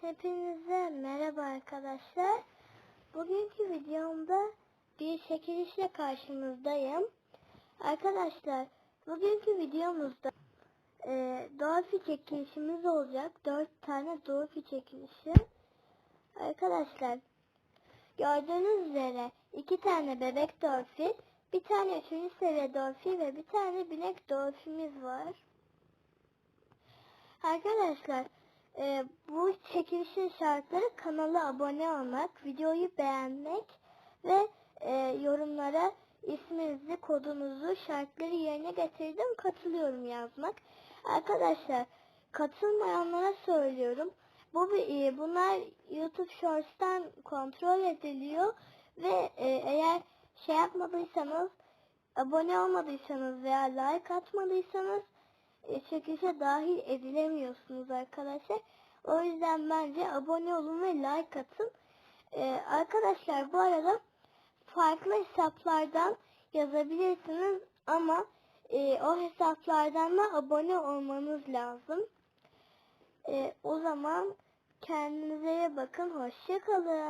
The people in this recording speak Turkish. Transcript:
Hepinize merhaba arkadaşlar. Bugünkü videomda bir çekilişle karşınızdayım. Arkadaşlar bugünkü videomuzda e, Dolphy çekilişimiz olacak. 4 tane Dolphy çekilişi. Arkadaşlar gördüğünüz üzere 2 tane bebek Dolphy, bir tane 3. seviye Dolphy ve bir tane binek Dolphy'miz var. Arkadaşlar e, bu çekilişin şartları kanala abone olmak, videoyu beğenmek ve e, yorumlara isminizi, kodunuzu, şartları yerine getirdim, katılıyorum yazmak. Arkadaşlar katılmayanlara söylüyorum. Bu e, bunlar YouTube Shorts'tan kontrol ediliyor ve e, eğer şey yapmadıysanız, abone olmadıysanız veya like atmadıysanız çekilişe dahil edilemiyorsunuz arkadaşlar. O yüzden bence abone olun ve like atın. E, arkadaşlar bu arada farklı hesaplardan yazabilirsiniz ama e, o hesaplardan da abone olmanız lazım. E, o zaman kendinize bakın. Hoşçakalın.